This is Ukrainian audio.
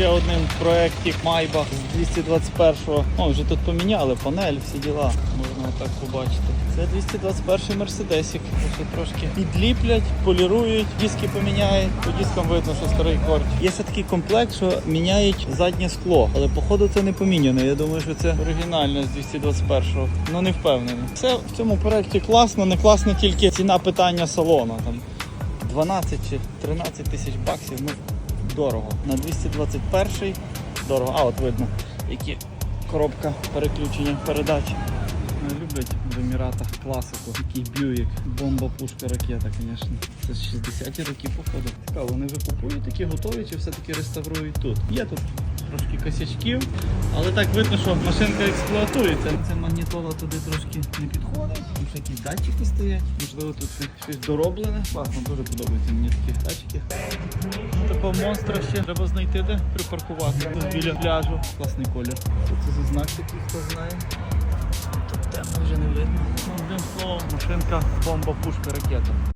ще одним проєкті Майбах з 221-го. О, вже тут поміняли панель, всі діла. Можна отак побачити. Це 221 мерседесик. Ще трошки підліплять, полірують, диски поміняють. По дискам видно, що старий корч. Є ще такий комплект, що міняють заднє скло, але походу це не поміняно. Я думаю, що це оригінально з 221-го. Ну не впевнений. Все в цьому проєкті класно, не класно тільки ціна питання салону. Там 12 чи 13 тисяч баксів. Ну, дорого. На 221 дорого. А, от видно, які коробка переключення передач. Ну, Люблять в Еміратах класику. Такий бюїк, бомба, пушка, ракета, звісно. Це з 60-ті роки походу. Цікаво, вони вже купують такі готові чи все-таки реставрують тут. Є тут трошки косячків, але так видно, що машинка експлуатується. Ця магнітола туди трошки не підходить. Там якісь датчики стоять. Можливо, тут щось дороблене. Класно, дуже подобаються мені такі датчики. Такого монстра ще треба знайти, де припаркувати. Тут біля пляжу. Класний колір. Що це за знак такий, хто знає? Тут темно вже не видно. Одним словом, машинка бомба, пушка, ракета.